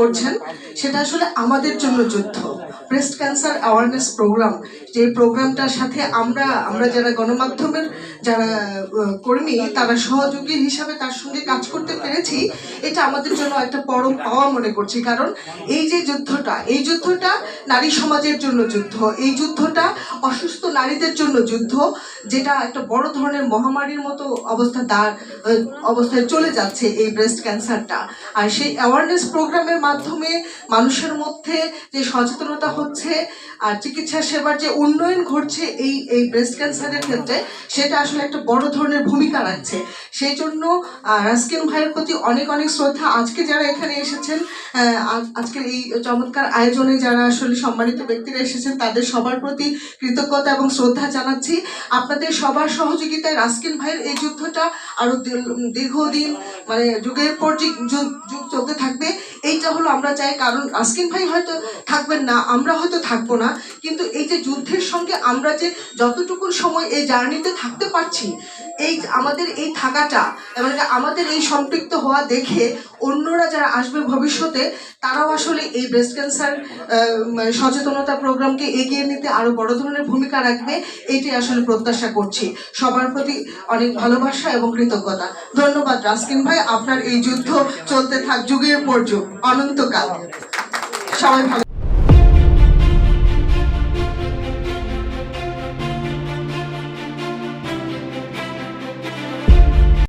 করছেন, সেটা আসলে আমাদের জন্য যুদ্ধ। ব্রেস্ট ক্যান্সার অ্যাওয়ারনেস প্রোগ্রাম যে প্রোগ্রামটার সাথে আমরা আমরা যারা গণমাধ্যমের, যারা কর্মী, তারা সহযোগী হিসাবে তার সঙ্গে কাজ করতে পেরেছি, এটা আমাদের জন্য একটা পরম পাওয়া মনে করছি। কারণ এই যে যুদ্ধটা, এই যুদ্ধটা নারী সমাজের জন্য যুদ্ধ, এই যুদ্ধটা অসুস্থ নারীদের জন্য যুদ্ধ, যেটা একটা বড় ধরনের মহামারীর মতো অবস্থা দাঁড় অবস্থায় চলে যাচ্ছে এই ব্রেস্ট ক্যান্সারটা আর সেই অ্যাওয়ারনেস প্রোগ্রামের মাধ্যমে মানুষের মধ্যে যে সচেতনতা হচ্ছে আর চিকিৎসা সেবার যে উন্নয়ন ঘটছে এই এই ব্রেস্ট ক্যান্সারের ক্ষেত্রে, সেটা আসলে একটা বড় ধরনের ভূমিকা রাখছে। সেই জন্য রাস্কিন ভাইয়ের প্রতি অনেক অনেক শ্রদ্ধা। আজকে যারা এখানে এসেছেন আজকের এই চমৎকার আয়োজনে যারা আসলে সম্মানিত ব্যক্তিরা এসেছেন, তাদের সবার প্রতি কৃতজ্ঞতা এবং শ্রদ্ধা জানাচ্ছি। আপনাদের সবার সহযোগিতায় রাস্কিন ভাইয়ের এই যুদ্ধটা আরও দীর- দীর্ঘদিন মানে যুগের পর যুগ চলতে থাকবে। এইটা হলো আমরা চাই, কারণ রাস্কিন ভাই হয়তো থাকবেন না, আমরা হয়তো থাকব না, কিন্তু এই যে যুদ্ধের সঙ্গে আমরা যে যতটুকু সময় এই জার্নিতে থাকতে পারছি, এই আমাদের এই থাকাটা মানে আমাদের এই সম্পৃক্ত হওয়া দেখে অন্যরা যারা আসবে ভবিষ্যতে, তারাও আসলে এই ব্রেস্ট ক্যান্সার সচেতনতা প্রোগ্রামকে এগিয়ে নিতে আরও বড় ধরনের ভূমিকা রাখবে, এইটাই আসলে প্রত্যাশা করছি। সবার প্রতি অনেক ভালোবাসা এবং কৃতজ্ঞতা। ধন্যবাদ রাস্কিন ভাই, আপনার এই যুদ্ধ চলতে থাক, যুগের পর যুগ। অনন্তকাল। সবাই ভালো